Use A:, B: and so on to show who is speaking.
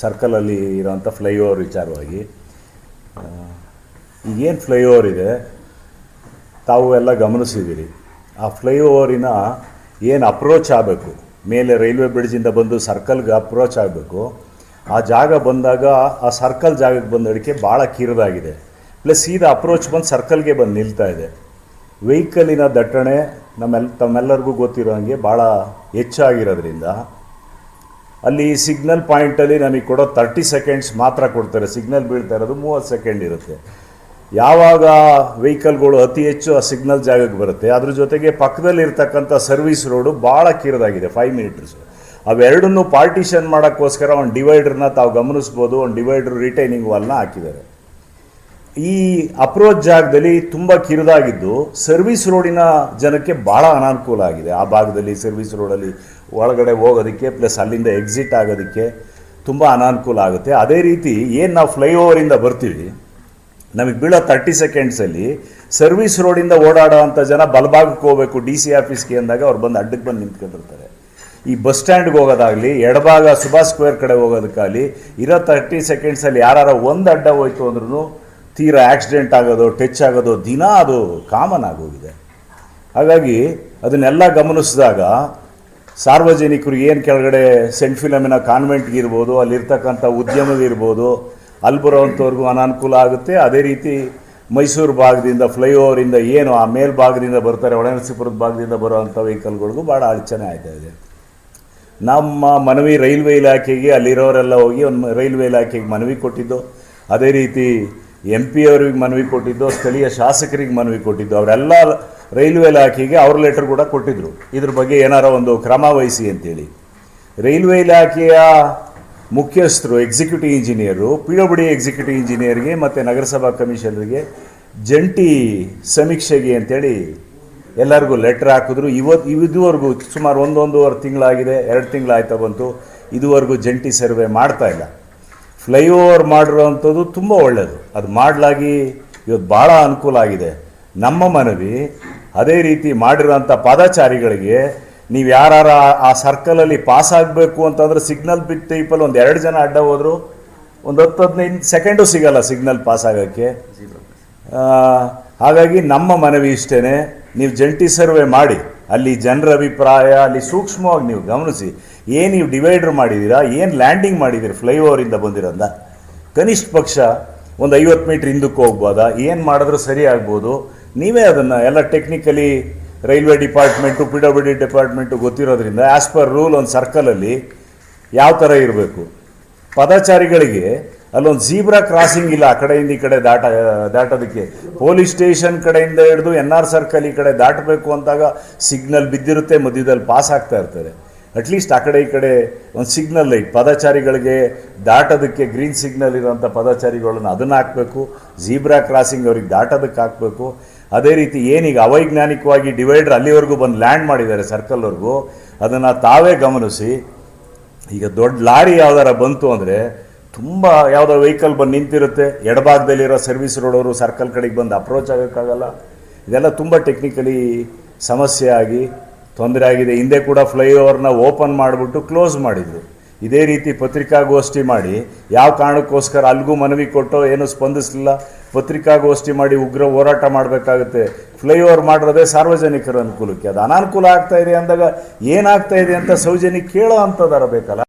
A: ಸರ್ಕಲಲ್ಲಿ fly flyover ವಿಚಾರವಾಗಿ. ಈಗೇನು flyover ಇದೆ? ತಾವು ಎಲ್ಲ ಗಮನಿಸಿದ್ದೀರಿ. ಆ ಫ್ಲೈಓವರಿನ ಏನು ಅಪ್ರೋಚ್ ಆಗಬೇಕು? ಮೇಲೆ ರೈಲ್ವೆ ಬ್ರಿಡ್ಜಿಂದ ಬಂದು ಸರ್ಕಲ್ಗೆ ಅಪ್ರೋಚ್ ಆಗಬೇಕು. ಆ ಜಾಗ ಬಂದಾಗ ಆ ಸರ್ಕಲ್ ಜಾಗಕ್ಕೆ ಬಂದ ಅಡಿಕೆ ಭಾಳ ಕಿರಿದಾಗಿದೆ. ಪ್ಲಸ್ ಸೀದಾ ಅಪ್ರೋಚ್ ಬಂದು ಸರ್ಕಲ್ಗೆ ಬಂದು ನಿಲ್ತಾ ಇದೆ. ವೆಹಿಕಲಿನ ದಟ್ಟಣೆ ನಮ್ಮೆಲ್, ತಮ್ಮೆಲ್ಲರಿಗೂ ಗೊತ್ತಿರೋ ಹಾಗೆ ಭಾಳ ಹೆಚ್ಚಾಗಿರೋದ್ರಿಂದ ಅಲ್ಲಿ ಸಿಗ್ನಲ್ ಪಾಯಿಂಟಲ್ಲಿ ನಮಗೆ ಕೊಡೋ ತರ್ಟಿ ಸೆಕೆಂಡ್ಸ್ ಮಾತ್ರ ಕೊಡ್ತಾರೆ. ಸಿಗ್ನಲ್ ಬೀಳ್ತಾ ಇರೋದು ಮೂವತ್ತು ಸೆಕೆಂಡ್ ಇರುತ್ತೆ. ಯಾವಾಗ ವೆಹಿಕಲ್ಗಳು ಅತಿ ಹೆಚ್ಚು ಆ ಸಿಗ್ನಲ್ ಜಾಗಕ್ಕೆ ಬರುತ್ತೆ, ಅದ್ರ ಜೊತೆಗೆ ಪಕ್ಕದಲ್ಲಿ ಇರ್ತಕ್ಕಂಥ ಸರ್ವಿಸ್ ರೋಡು ಭಾಳ ಕಿರಿದಾಗಿದೆ ಫೈವ್ ಮೀಟರ್ಸ್ ಅವೆರಡನ್ನೂ ಪಾರ್ಟಿಷನ್ ಮಾಡೋಕ್ಕೋಸ್ಕರ ಒಂದು ಡಿವೈಡರ್ನ ತಾವು ಗಮನಿಸ್ಬೋದು, ಒಂದು ಡಿವೈಡರ್ ರಿಟೈನಿಂಗ್ ವಾಲ್ನ ಹಾಕಿದ್ದಾರೆ. ಈ ಅಪ್ರೋಚ್ ಜಾಗದಲ್ಲಿ ತುಂಬ ಕಿರಿದಾಗಿದ್ದು ಸರ್ವಿಸ್ ರೋಡಿನ ಜನಕ್ಕೆ ಭಾಳ ಅನಾನುಕೂಲ ಆಗಿದೆ. ಆ ಭಾಗದಲ್ಲಿ ಸರ್ವಿಸ್ ರೋಡಲ್ಲಿ ಒಳಗಡೆ ಹೋಗೋದಕ್ಕೆ ಪ್ಲಸ್ ಅಲ್ಲಿಂದ ಎಕ್ಸಿಟ್ ಆಗೋದಕ್ಕೆ ತುಂಬ ಅನಾನುಕೂಲ ಆಗುತ್ತೆ. ಅದೇ ರೀತಿ ಏನು ನಾವು ಫ್ಲೈಓವರಿಂದ ಬರ್ತೀವಿ, ನಮಗೆ ಬೀಳೋ ತರ್ಟಿ ಸೆಕೆಂಡ್ಸಲ್ಲಿ ಸರ್ವಿಸ್ ರೋಡಿಂದ ಓಡಾಡೋ ಅಂಥ ಜನ ಬಲಭಾಗಕ್ಕೆ ಹೋಗಬೇಕು ಡಿ ಸಿ ಆಫೀಸ್ಗೆ ಅಂದಾಗ ಅವ್ರು ಬಂದು ಅಡ್ಡಕ್ಕೆ ಬಂದು ನಿಂತ್ಕೊಂಡಿರ್ತಾರೆ. ಈ ಬಸ್ ಸ್ಟ್ಯಾಂಡ್ಗೆ ಹೋಗೋದಾಗಲಿ, ಎಡಭಾಗ ಸುಭಾಷ್ ಸ್ಕ್ವೇರ್ ಕಡೆ ಹೋಗೋದಕ್ಕಾಗಲಿ, ಇರೋ ತರ್ಟಿ ಸೆಕೆಂಡ್ಸಲ್ಲಿ ಯಾರು ಒಂದು ಅಡ್ಡ ಹೋಯ್ತು ಅಂದ್ರೂ ತೀರಾ ಆಕ್ಸಿಡೆಂಟ್ ಆಗೋದು ಟಚ್ ಆಗೋದು, ದಿನ ಅದು ಕಾಮನ್ ಆಗೋಗಿದೆ. ಹಾಗಾಗಿ ಅದನ್ನೆಲ್ಲ ಗಮನಿಸಿದಾಗ ಸಾರ್ವಜನಿಕರು ಏನು ಕೆಳಗಡೆ ಸೆಂಟ್ ಫಿಲಮಿನ ಕಾನ್ವೆಂಟ್ಗೆ ಇರ್ಬೋದು, ಅಲ್ಲಿರ್ತಕ್ಕಂಥ ಉದ್ಯಮದಿರ್ಬೋದು ಅಲ್ಲಿ ಬರೋವಂಥವ್ರಿಗೂ ಅನಾನುಕೂಲ ಆಗುತ್ತೆ. ಅದೇ ರೀತಿ ಮೈಸೂರು ಭಾಗದಿಂದ, ಫ್ಲೈಓವರಿಂದ ಏನು ಆ ಮೇಲ್ಭಾಗದಿಂದ ಬರ್ತಾರೆ ಒಳನರಸೀಪುರದ ಭಾಗದಿಂದ ಬರೋವಂಥ ವೆಹಿಕಲ್ಗಳಿಗೂ ಭಾಳ ಅಡಚಣೆ ಆಯ್ತಾ ಇದೆ. ನಮ್ಮ ಮನವಿ ರೈಲ್ವೆ ಇಲಾಖೆಗೆ, ಅಲ್ಲಿರೋರೆಲ್ಲ ಹೋಗಿ ಒಂದು ರೈಲ್ವೆ ಇಲಾಖೆಗೆ ಮನವಿ ಕೊಟ್ಟಿದ್ದು. ಅದೇ ರೀತಿ ಎಂ ಪಿ ಅವ್ರಿಗೆ ಮನವಿ ಕೊಟ್ಟಿದ್ದು, ಸ್ಥಳೀಯ ಶಾಸಕರಿಗೆ ಮನವಿ ಕೊಟ್ಟಿದ್ದು, ಅವರೆಲ್ಲ ರೈಲ್ವೆ ಇಲಾಖೆಗೆ ಅವ್ರ ಲೆಟರ್ ಕೂಡ ಕೊಟ್ಟಿದ್ದರು ಇದ್ರ ಬಗ್ಗೆ ಏನಾರ ಒಂದು ಕ್ರಮ ವಹಿಸಿ ಅಂತೇಳಿ. ರೈಲ್ವೆ ಇಲಾಖೆಯ ಮುಖ್ಯಸ್ಥರು executive engineer P O D executive ಇಂಜಿನಿಯರ್ಗೆ ಮತ್ತು ನಗರಸಭಾ ಕಮಿಷನರ್ಗೆ ಜಂಟಿ ಸಮೀಕ್ಷೆಗೆ ಅಂತೇಳಿ ಎಲ್ಲರಿಗೂ ಲೆಟ್ರ್ ಹಾಕಿದ್ರು. ಇವತ್ತು ಇದುವರೆಗೂ ಸುಮಾರು ಒಂದೊಂದೂವರೆ ತಿಂಗಳಾಗಿದೆ, ಎರಡು ತಿಂಗಳಾಯ್ತಾ ಬಂತು. ಇದುವರೆಗೂ ಜಂಟಿ ಸರ್ವೆ ಮಾಡ್ತಾ ಇಲ್ಲ. ಫ್ಲೈಓವರ್ ಮಾಡಿರುವಂಥದ್ದು ತುಂಬ ಒಳ್ಳೆಯದು ಅದು ಮಾಡಲಾಗಿ ಇವತ್ತು ಭಾಳ ಅನುಕೂಲ ಆಗಿದೆ. ನಮ್ಮ ಮನವಿ, ಅದೇ ರೀತಿ ಮಾಡಿರೋಂಥ ಪಾದಚಾರಿಗಳಿಗೆ ನೀವು ಯಾರು ಆ ಸರ್ಕಲಲ್ಲಿ ಪಾಸ್ ಆಗಬೇಕು ಅಂತಂದ್ರೆ ಸಿಗ್ನಲ್ ಬಿಟ್ ಟೈಪಲ್ಲಿ ಒಂದು ಎರಡು ಜನ ಅಡ್ಡ ಹೋದರು, ಒಂದು ಹತ್ತು ಹದಿನೈದು ಸೆಕೆಂಡು ಸಿಗಲ್ಲ ಸಿಗ್ನಲ್ ಪಾಸ್ ಆಗೋಕ್ಕೆ. ಹಾಗಾಗಿ ನಮ್ಮ ಮನವಿ ಇಷ್ಟೇ ನೀವು ಜಂಟಿ ಸರ್ವೆ ಮಾಡಿ. ಅಲ್ಲಿ ಜನರ ಅಭಿಪ್ರಾಯ, ಅಲ್ಲಿ ಸೂಕ್ಷ್ಮವಾಗಿ ನೀವು ಗಮನಿಸಿ, ಏನು ನೀವು ಡಿವೈಡರ್ ಮಾಡಿದ್ದೀರಾ ಏನು ಲ್ಯಾಂಡಿಂಗ್ ಮಾಡಿದ್ದೀರಿ ಫ್ಲೈಓವರಿಂದ ಬಂದಿರೋದ ಕನಿಷ್ಠ ಪಕ್ಷ ಒಂದು ಐವತ್ತು ಮೀಟ್ರ್ ಹಿಂದಕ್ಕೆ ಹೋಗ್ಬೋದಾ, ಏನು ಮಾಡಿದ್ರೂ ಸರಿ ಆಗ್ಬೋದು. ನೀವೇ ಅದನ್ನು, ಎಲ್ಲ technically railway department P W D department ಗೊತ್ತಿರೋದ್ರಿಂದ as per rule ಒಂದು ಸರ್ಕಲಲ್ಲಿ ಯಾವ ಥರ ಇರಬೇಕು. ಪದಚಾರಿಗಳಿಗೆ ಅಲ್ಲೊಂದು ಜೀಬ್ರಾ ಕ್ರಾಸಿಂಗ್ ಇಲ್ಲ ಆ ಕಡೆಯಿಂದ ಈ ಕಡೆ ದಾಟ, ದಾಟೋದಕ್ಕೆ. ಪೊಲೀಸ್ ಸ್ಟೇಷನ್ ಕಡೆಯಿಂದ ಹಿಡಿದು ಎನ್ ಆರ್ ಸರ್ಕಲ್ ಈ ಕಡೆ ದಾಟಬೇಕು ಅಂದಾಗ ಸಿಗ್ನಲ್ ಬಿದ್ದಿರುತ್ತೆ ಮಧ್ಯದಲ್ಲಿ ಪಾಸ್ ಆಗ್ತಾ ಇರ್ತಾರೆ ಅಟ್ಲೀಸ್ಟ್ ಆ ಕಡೆ ಈ ಕಡೆ ಒಂದು ಸಿಗ್ನಲ್ ಲೈಟ್ ಪದಚಾರಿಗಳಿಗೆ ದಾಟೋದಕ್ಕೆ ಗ್ರೀನ್ ಸಿಗ್ನಲ್ ಇರೋಂಥ ಪದಚಾರಿಗಳನ್ನು ಅದನ್ನು ಹಾಕಬೇಕು. ಜೀಬ್ರಾ ಕ್ರಾಸಿಂಗ್ ಅವ್ರಿಗೆ ದಾಟೋದಕ್ಕೆ ಹಾಕಬೇಕು. ಅದೇ ರೀತಿ ಏನೀಗ ಅವೈಜ್ಞಾನಿಕವಾಗಿ ಡಿವೈಡರ್ ಅಲ್ಲಿವರೆಗೂ ಬಂದು ಲ್ಯಾಂಡ್ ಮಾಡಿದ್ದಾರೆ ಸರ್ಕಲ್ವರೆಗೂ ಅದನ್ನು ತಾವೇ ಗಮನಿಸಿ. ಈಗ ದೊಡ್ಡ ಲಾರಿ ಯಾವ್ದಾರ ಬಂತು ಅಂದರೆ ತುಂಬ ಯಾವುದೋ ವೆಹಿಕಲ್ ಬಂದು ನಿಂತಿರುತ್ತೆ. ಎಡಭಾಗದಲ್ಲಿರೋ ಸರ್ವಿಸ್ ರೋಡವರು ಸರ್ಕಲ್ ಕಡೆಗೆ ಬಂದು ಅಪ್ರೋಚ್ ಆಗೋಕ್ಕಾಗಲ್ಲ. ಇದೆಲ್ಲ ತುಂಬ ಟೆಕ್ನಿಕಲಿ ಸಮಸ್ಯೆ ಆಗಿ, ತೊಂದರೆ ಆಗಿದೆ. ಹಿಂದೆ ಕೂಡ ಫ್ಲೈಓವರ್ನ ಓಪನ್ ಮಾಡಿಬಿಟ್ಟು ಕ್ಲೋಸ್ ಮಾಡಿದರು. ಇದೇ ರೀತಿ ಪತ್ರಿಕಾಗೋಷ್ಠಿ ಮಾಡಿ, ಯಾವ ಕಾರಣಕ್ಕೋಸ್ಕರ ಅಲ್ಲಿಗೂ ಮನವಿ ಕೊಟ್ಟೋ ಏನು ಸ್ಪಂದಿಸಲಿಲ್ಲ. ಪತ್ರಿಕಾಗೋಷ್ಠಿ ಮಾಡಿ ಉಗ್ರ ಹೋರಾಟ ಮಾಡಬೇಕಾಗುತ್ತೆ. ಫ್ಲೈಓವರ್ ಮಾಡಿರೋದೇ ಸಾರ್ವಜನಿಕರ ಅನುಕೂಲಕ್ಕೆ. ಅದು ಅನಾನುಕೂಲ ಆಗ್ತಾ ಇದೆ ಅಂದಾಗ ಏನಾಗ್ತಾ ಇದೆ ಅಂತ ಸೌಜನ್ಯ ಕೇಳೋ ಅಂಥದ್ದಾರ ಬೇಕಲ್ಲ.